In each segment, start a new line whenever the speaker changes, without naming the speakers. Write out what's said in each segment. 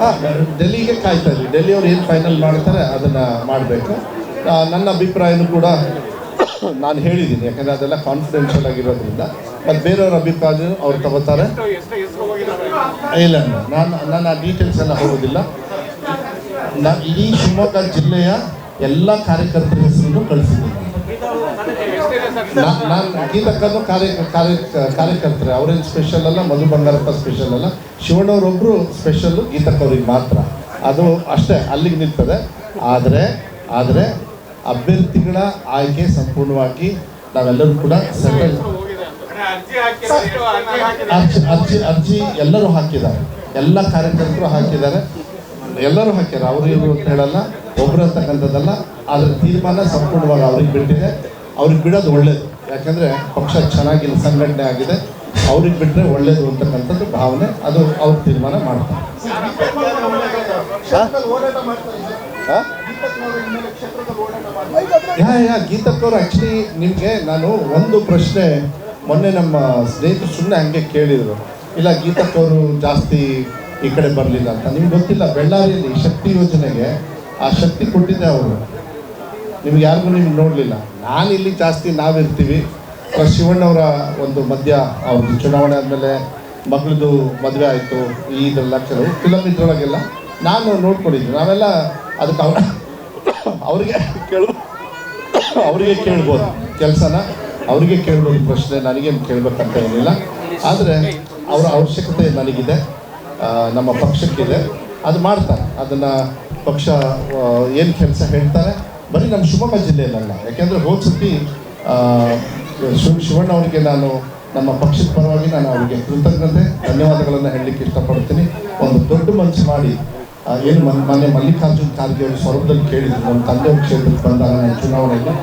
ಹಾಂ ಡೆಲ್ಲಿಗೆ ಕಾಯ್ತಾ ಇದ್ವಿ. ಡೆಲ್ಲಿ ಅವ್ರು ಏನು ಫೈನಲ್ ಮಾಡ್ತಾರೆ ಅದನ್ನು ಮಾಡಬೇಕು. ನನ್ನ ಅಭಿಪ್ರಾಯನೂ ಕೂಡ ನಾನು ಹೇಳಿದ್ದೀನಿ. ಯಾಕಂದರೆ ಅದೆಲ್ಲ ಕಾನ್ಫಿಡೆನ್ಷಿಯಲ್ ಆಗಿರೋದ್ರಿಂದ. ಮತ್ತು ಬೇರೆಯವ್ರ ಅಭಿಪ್ರಾಯ ಅವ್ರು ತಗೋತಾರೆ. ಇಲ್ಲ ನಾನು ನಾನು ಆ ಡೀಟೇಲ್ಸ್ ಎಲ್ಲ ಹೋಗೋದಿಲ್ಲ. ನಾನು ಇಡೀ ಶಿವಮೊಗ್ಗ ಜಿಲ್ಲೆಯ ಎಲ್ಲ ಕಾರ್ಯಕರ್ತರ ಹೆಸರನ್ನು ಕಳಿಸಿದ್ದೀನಿ. ನಾನು ಗೀತಕ್ಕನ್ನು ಕಾರ್ಯ ಕಾರ್ಯ, ಕಾರ್ಯಕರ್ತರೆ. ಅವ್ರೇನು ಸ್ಪೆಷಲ್ ಅಲ್ಲ? ಮಧು ಬಂಗಾರಪ್ಪ ಸ್ಪೆಷಲ್ ಅಲ್ಲ? ಶಿವಣ್ಣವ್ರೊಬ್ಬರು ಸ್ಪೆಷಲ್ಲು ಗೀತಕ್ಕವ್ರಿಗೆ ಮಾತ್ರ. ಅದು ಅಷ್ಟೇ, ಅಲ್ಲಿಗೆ ನಿಲ್ತದೆ ಆದರೆ ಆದರೆ ಅಭ್ಯರ್ಥಿಗಳ ಆಯ್ಕೆ ಸಂಪೂರ್ಣವಾಗಿ ನಾವೆಲ್ಲರೂ ಕೂಡ ಸೆಟಲ್ ಅರ್ಜಿ ಅರ್ಜಿ ಅರ್ಜಿ ಎಲ್ಲರೂ ಹಾಕಿದ್ದಾರೆ. ಎಲ್ಲ ಕಾರ್ಯಕರ್ತರು ಹಾಕಿದ್ದಾರೆ. ಎಲ್ಲರೂ ಹಾಕ್ಯಾರ ಅವರು ಅಂತ ಹೇಳಲ್ಲ. ಒಬ್ರು ಅಂತಕ್ಕಂಥದ್ದಲ್ಲ. ಆದರೆ ತೀರ್ಮಾನ ಸಂಪೂರ್ಣವಾಗಿ ಅವ್ರಿಗೆ ಬಿಟ್ಟಿದೆ. ಅವ್ರಿಗೆ ಬಿಡೋದು ಒಳ್ಳೇದು. ಯಾಕಂದ್ರೆ ಪಕ್ಷ ಚೆನ್ನಾಗಿಲ್ಲ ಸಂಘಟನೆ ಆಗಿದೆ ಅವ್ರಿಗೆ ಬಿಟ್ಟರೆ ಒಳ್ಳೇದು ಅಂತಕ್ಕಂಥದ್ದು ಭಾವನೆ ಅದು ಅವ್ರ ತೀರ್ಮಾನ ಮಾಡ್ತಾರೆ. ಹಾ? ಯಾ ಯಾ ಗೀತಕ್ಕವ್ರು ಆ್ಯಕ್ಚುಲಿ ನಿಮಗೆ ನಾನು ಒಂದು ಪ್ರಶ್ನೆ ಮೊನ್ನೆ ನಮ್ಮ ಸ್ನೇಹಿತರು ಸುಮ್ಮನೆ ಹಂಗೆ ಕೇಳಿದರು. ಇಲ್ಲ ಗೀತಕ್ಕವರು ಜಾಸ್ತಿ ಈ ಕಡೆ ಬರಲಿಲ್ಲ ಅಂತ. ನಿಮ್ಗೆ ಗೊತ್ತಿಲ್ಲ ಬೆಳ್ಳಾರಿಯಲ್ಲಿ ಶಕ್ತಿ ಯೋಜನೆಗೆ ಆ ಶಕ್ತಿ ಕೊಟ್ಟಿದ್ದೆ ಅವರು. ನಿಮ್ಗೆ ಯಾರಿಗೂ ನಿಮ್ಗೆ ನೋಡಲಿಲ್ಲ. ನಾನು ಇಲ್ಲಿ ಜಾಸ್ತಿ ನಾವಿರ್ತೀವಿ. ಶಿವಣ್ಣವರ ಒಂದು ಮಧ್ಯ ಅವ್ರದ್ದು ಚುನಾವಣೆ ಆದಮೇಲೆ ಮಗಳದು ಮದುವೆ ಆಯಿತು ಇದೆಲ್ಲ ಕೆಲವು ಫಿಲಮ್ ಇದ್ರೊಳಗೆಲ್ಲ ನಾನು ನೋಡ್ಕೊಂಡಿದ್ದೆ. ನಾವೆಲ್ಲ ಅದಕ್ಕೆ ಅವ್ರ, ಅವ್ರಿಗೆ ಕೇಳು, ಅವರಿಗೆ ಕೇಳ್ಬೋದು. ಕೆಲಸನ ಅವರಿಗೆ ಕೇಳ್ಬೋದು, ಪ್ರಶ್ನೆ ನನಗೇನು ಕೇಳಬೇಕಂತ ಏನಿಲ್ಲ. ಆದರೆ ಅವರ ಅವಶ್ಯಕತೆ ನನಗಿದೆ. ನಮ್ಮ ಪಕ್ಷಕ್ಕಿದೆ. ಅದು ಮಾಡ್ತಾರೆ. ಅದನ್ನು ಪಕ್ಷ ಏನು ಕೆಲಸ ಹೇಳ್ತಾರೆ ಬರೀ ನಮ್ಮ ಶಿವಮೊಗ್ಗ ಜಿಲ್ಲೆಯಲ್ಲ ಯಾಕೆಂದರೆ ಹೋದ ಸತಿ ಶಿವ ಶಿವಣ್ಣ ಅವರಿಗೆ ನಾನು ನಮ್ಮ ಪಕ್ಷದ ಪರವಾಗಿ ನಾನು ಅವರಿಗೆ ಕೃತಜ್ಞತೆ, ಧನ್ಯವಾದಗಳನ್ನು ಹೇಳಲಿಕ್ಕೆ ಇಷ್ಟಪಡ್ತೀನಿ ಒಂದು ದೊಡ್ಡ ಮನಸ್ಸು ಮಾಡಿ ಏನು ಮನ್ ಮೊನ್ನೆ ಮಲ್ಲಿಕಾರ್ಜುನ್ ಖಾರ್ಗೆ ಅವರು ಸ್ವರೂಪದಲ್ಲಿ ಕೇಳಿದ್ರು. ನಮ್ಮ ತಂದೆ ಕ್ಷೇತ್ರಕ್ಕೆ ಬಂದಾಗ ನಾನು ಶಿವಣ್ಣ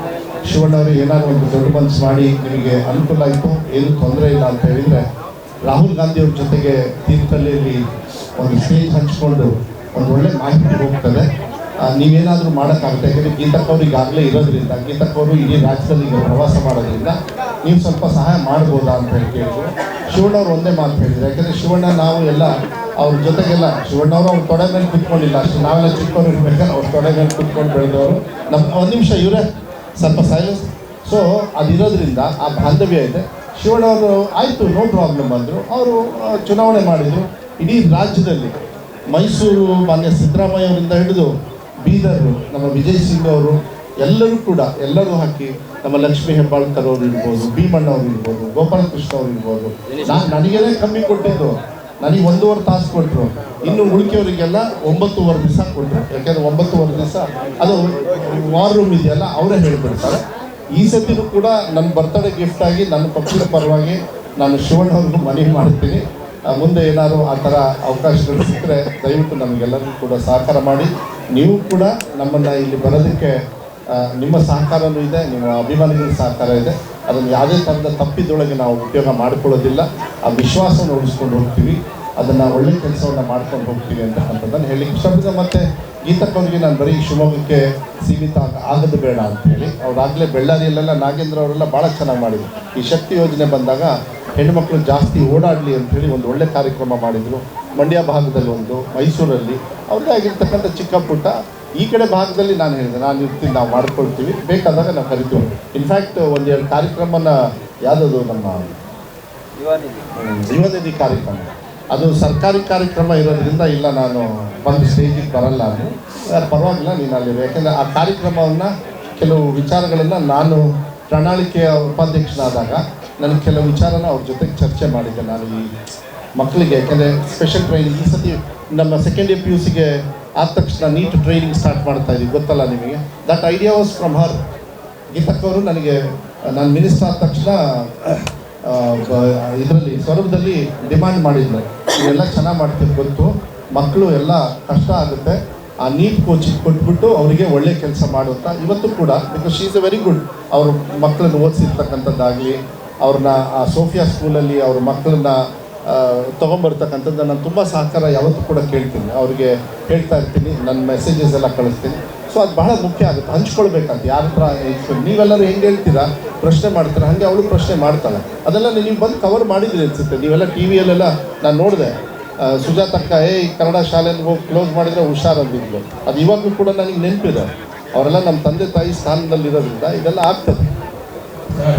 ಶಿವಣ್ಣವರು ಏನಾದರೂ ಒಂದು ದೊಡ್ಡ ಮನಸ್ಸು ಮಾಡಿ ನಿಮಗೆ ಅನುಕೂಲ ಆಯಿತು, ಏನು ತೊಂದರೆ ಇಲ್ಲ ಅಂತ ಹೇಳಿದರೆ, ರಾಹುಲ್ ಗಾಂಧಿ ಅವ್ರ ಜೊತೆಗೆ ತೀರ್ಥಹಳ್ಳಿಯಲ್ಲಿ ಒಂದು ಸ್ಟೇಜ್ ಹಂಚ್ಕೊಂಡು ಒಂದು ಒಳ್ಳೆ ಮಾಹಿತಿ ಹೋಗ್ತದೆ. ನೀವೇನಾದರೂ ಮಾಡೋಕ್ಕಾಗುತ್ತೆ? ಯಾಕಂದರೆ ಗೀತಕ್ಕವ್ರು ಈಗಾಗಲೇ ಇರೋದ್ರಿಂದ ಗೀತಕ್ಕವರು ಇಡೀ ರಾಜ್ಯದಲ್ಲಿ ಈಗ ಪ್ರವಾಸ ಮಾಡೋದ್ರಿಂದ ನೀವು ಸ್ವಲ್ಪ ಸಹಾಯ ಮಾಡ್ಬೋದಾ ಅಂತ ಹೇಳಿ ಕೇಳಿದ್ರು. ಶಿವಣ್ಣವ್ರು ಒಂದೇ ಮಾತು ಹೇಳಿದ್ರು. ಯಾಕಂದರೆ ಶಿವಣ್ಣ, ನಾವು ಎಲ್ಲ ಅವ್ರ ಜೊತೆಗೆಲ್ಲ, ಶಿವಣ್ಣವರು ಅವ್ರ ತೊಡೆ ಮೇಲೆ ಕುತ್ಕೊಂಡಿಲ್ಲ ಅಷ್ಟು. ನಾವೆಲ್ಲ ಚಿಕ್ಕವರು ಇರ್ಬೇಕಾದ್ರೆ ಅವ್ರ ತೊಡೆ ಮೇಲೆ ಕುತ್ಕೊಂಡು ಬೆಳೆದವರು. ನಮ್ಮ ಒಂದು ನಿಮಿಷ ಇವರೇ, ಸ್ವಲ್ಪ ಸೈಲೆನ್ಸ್ ಸೊ ಅದಿರೋದ್ರಿಂದ ಆ ಬಾಂಧವ್ಯ ಇದೆ. ಶಿವಣ್ಣವರು ಆಯಿತು ನೋ ಪ್ರಾಬ್ಲಮ್ ಅಂದರು. ಅವರು ಚುನಾವಣೆ ಮಾಡಿದರು. ಇಡೀ ರಾಜ್ಯದಲ್ಲಿ ಮೈಸೂರು ಮಾನ್ಯ ಸಿದ್ದರಾಮಯ್ಯ ಅವರಿಂದ ಹಿಡಿದು ಬೀದರ್ ನಮ್ಮ ವಿಜಯ್ ಸಿಂಗ್ ಅವರು ಎಲ್ಲರೂ ಕೂಡ ಎಲ್ಲರೂ ಹಾಕಿ ನಮ್ಮ ಲಕ್ಷ್ಮೀ ಹೆಬ್ಬಾಳ್ಕರ್ ಅವರು ಇರ್ಬೋದು, ಭೀಮಣ್ಣ ಅವರು ಇರ್ಬೋದು, ಗೋಪಾಲಕೃಷ್ಣ ಅವರು ಇರ್ಬೋದು. ನಾನು ನನಗೇನೆ ಕಮ್ಮಿ ಕೊಟ್ಟಿದ್ದು ನನಗೆ ಒಂದೂವರೆ ತಾಸು ಕೊಟ್ಟರು ಇನ್ನು ಉಳಿಕೆಯವರಿಗೆಲ್ಲ ಒಂಬತ್ತುವರೆ ದಿವಸ ಕೊಟ್ಟರು ಯಾಕೆಂದ್ರೆ ಒಂಬತ್ತುವರೆ ದಿವಸ ಅದು ವಾರ್ ರೂಮ್ ಇದೆಯಲ್ಲ, ಅವರೇ ಹೇಳ್ಬಿಡ್ತಾರೆ. ಈ ಸತಿನೂ ಕೂಡ ನನ್ನ ಬರ್ತಡೇ ಗಿಫ್ಟ್ ಆಗಿ, ನನ್ನ ಪಕ್ಷದ ಪರವಾಗಿ ನಾನು ಶಿವಣ್ಣವ್ರಿಗೂ ಮನವಿ ಮಾಡ್ತೀನಿ. ಮುಂದೆ ಏನಾದರೂ ಆ ಥರ ಅವಕಾಶಗಳು ಸಿಕ್ಕರೆ ದಯವಿಟ್ಟು ನಮಗೆಲ್ಲರಿಗೂ ಕೂಡ ಸಹಕಾರ ಮಾಡಿ. ನೀವು ಕೂಡ ನಮ್ಮನ್ನು ಇಲ್ಲಿ ಬರೋದಕ್ಕೆ ನಿಮ್ಮ ಸಹಕಾರವೂ ಇದೆ, ನಿಮ್ಮ ಅಭಿಮಾನಿಗಳ ಸಹಕಾರ ಇದೆ. ಅದನ್ನು ಯಾವುದೇ ಥರದ ತಪ್ಪಿದೊಳಗೆ ನಾವು ಉಪಯೋಗ ಮಾಡಿಕೊಳ್ಳೋದಿಲ್ಲ. ಆ ವಿಶ್ವಾಸವನ್ನು ಉಳಿಸ್ಕೊಂಡು ಹೋಗ್ತೀವಿ. ಅದನ್ನು ಒಳ್ಳೆ ಕೆಲಸವನ್ನು ಮಾಡ್ಕೊಂಡು ಹೋಗ್ತೀವಿ ಅಂತಕ್ಕಂಥದ್ದನ್ನು ಹೇಳಿ. ಇಷ್ಟಪಡ್ತೀನಿ ಮತ್ತು ಗೀತಕ್ಕೊಂದಿಗೆ ನಾನು ಬರೀ ಶಿವಮೊಗ್ಗಕ್ಕೆ ಸೀಮಿತ ಆಗ- ಆಗದು ಬೇಡ ಅಂತ ಹೇಳಿ. ಅವರಾಗಲೇ ಬೆಳ್ಳಾರಿಯಲ್ಲೆಲ್ಲ ನಾಗೇಂದ್ರ ಅವರೆಲ್ಲ ಭಾಳ ಚೆನ್ನಾಗಿ ಮಾಡಿದರು. ಈ ಶಕ್ತಿ ಯೋಜನೆ ಬಂದಾಗ ಹೆಣ್ಮಕ್ಳು ಜಾಸ್ತಿ ಓಡಾಡಲಿ ಅಂತೇಳಿ ಒಂದು ಒಳ್ಳೆ ಕಾರ್ಯಕ್ರಮ ಮಾಡಿದರು. ಮಂಡ್ಯ ಭಾಗದಲ್ಲಿ ಒಂದು ಮೈಸೂರಲ್ಲಿ. ಅವ್ರದ್ದೇ ಆಗಿರ್ತಕ್ಕಂಥ ಚಿಕ್ಕ ಪುಟ್ಟ. ಈ ಕಡೆ ಭಾಗದಲ್ಲಿ ನಾನು ಹೇಳಿದೆ ನಾನು ಇರ್ತೀನಿ ನಾವು ಮಾಡ್ಕೊಳ್ತೀವಿ. ಬೇಕಾದಾಗ ನಾವು ಕರಿತೀವಿ. ಇನ್ಫ್ಯಾಕ್ಟ್ ಒಂದೆರಡು ಕಾರ್ಯಕ್ರಮನ ಯಾವುದದು ನಮ್ಮ ಯುವನಿಧಿ. ಕಾರ್ಯಕ್ರಮ. ಅದು ಸರ್ಕಾರಿ ಕಾರ್ಯಕ್ರಮ ಇರೋದ್ರಿಂದ ಇಲ್ಲ ನಾನು ಬಂದು ಸ್ಟೇಜಿಗೆ ಬರಲ್ಲ ಅದು. ಪರವಾಗಿಲ್ಲ ನೀನು ಅಲ್ಲಿ ಯಾಕೆಂದರೆ ಆ ಕಾರ್ಯಕ್ರಮವನ್ನು ಕೆಲವು ವಿಚಾರಗಳನ್ನು ನಾನು ಪ್ರಣಾಳಿಕೆಯ ಉಪಾಧ್ಯಕ್ಷನಾದಾಗ ನನಗೆ ಕೆಲವು ವಿಚಾರನ ಅವ್ರ ಜೊತೆಗೆ ಚರ್ಚೆ ಮಾಡಿದ್ದೆ ನಾನು ಈ ಮಕ್ಕಳಿಗೆ. ಯಾಕೆಂದರೆ ಸ್ಪೆಷಲ್ ಟ್ರೈನಿಂಗ್ ಈ ಸತಿ ನಮ್ಮ ಸೆಕೆಂಡ್ ಇಯರ್ ಪಿ ಯು ಸಿಗೆ ಆದ ತಕ್ಷಣ ನೀಟ್ ಟ್ರೈನಿಂಗ್ ಸ್ಟಾರ್ಟ್ ಮಾಡ್ತಾ ಇದ್ದೀವಿ ಗೊತ್ತಲ್ಲ ನಿಮಗೆ? That idea was from her ಗೀತಕ್ಕವರು ನನಗೆ, ನಾನು ಮಿನಿಸ್ಟರ್ ಆದ ತಕ್ಷಣ ಇದರಲ್ಲಿ, ಸ್ವರೂಪದಲ್ಲಿ ಡಿಮ್ಯಾಂಡ್ ಮಾಡಿದ್ದೆ ಇವೆಲ್ಲ ಚೆನ್ನಾಗಿ ಮಾಡ್ತೀವಿ ಗೊತ್ತು. ಮಕ್ಕಳು ಎಲ್ಲ ಕಷ್ಟ ಆಗುತ್ತೆ. ಆ ನೀಟ್ ಕೋಚಿಂಗ್ ಕೊಟ್ಬಿಟ್ಟು ಅವರಿಗೆ ಒಳ್ಳೆ ಕೆಲಸ ಮಾಡುತ್ತಾ ಇವತ್ತು ಕೂಡ because she is a very good ಅವರು ಮಕ್ಕಳನ್ನು ಓದಿಸಿರ್ತಕ್ಕಂಥದ್ದಾಗಲಿ ಅವ್ರನ್ನ, ಆ ಸೋಫಿಯಾ ಸ್ಕೂಲಲ್ಲಿ ಅವ್ರ ಮಕ್ಕಳನ್ನ ತೊಗೊಂಬರ್ತಕ್ಕಂಥದ್ದು ನಾನು ತುಂಬ ಸಹಕಾರ ಯಾವತ್ತೂ ಕೂಡ ಕೇಳ್ತೀನಿ. ಅವರಿಗೆ ಹೇಳ್ತಾ ಇರ್ತೀನಿ, ನನ್ನ ಮೆಸೇಜಸ್ ಎಲ್ಲ ಕಳಿಸ್ತೀನಿ. ಸೊ ಅದು ಬಹಳ ಮುಖ್ಯ ಆಗುತ್ತೆ. ಹಂಚ್ಕೊಳ್ಬೇಕಂತ. ಯಾರ ಹತ್ರ ನೀವೆಲ್ಲರೂ ಹೆಂಗೆ ಹೇಳ್ತೀರಾ? ಪ್ರಶ್ನೆ ಮಾಡ್ತೀರಾ? ಹಾಗೆ ಅವಳು ಪ್ರಶ್ನೆ ಮಾಡ್ತಾಳೆ. ಅದೆಲ್ಲ ನೀವು ಬಂದು ಕವರ್ ಮಾಡಿದ್ರಿ ಅನಿಸುತ್ತೆ. ನೀವೆಲ್ಲ ಟಿ ವಿಯಲ್ಲೆಲ್ಲ ನಾನು ನೋಡಿದೆ. ಸುಜಾತಕ್ಕ ಏ ಕನ್ನಡ ಶಾಲೆಯಲ್ಲಿ ಹೋಗಿ ಕ್ಲೋಸ್ ಮಾಡಿದರೆ ಹುಷಾರಂದಿದ್ಲು ಅದು ಇವಾಗಲೂ ಕೂಡ ನನಗೆ ನೆನಪಿದೆ. ಅವರೆಲ್ಲ ನಮ್ಮ ತಂದೆ ತಾಯಿ ಸ್ಥಾನದಲ್ಲಿರೋದ್ರಿಂದ ಇದೆಲ್ಲ ಆಗ್ತದೆ.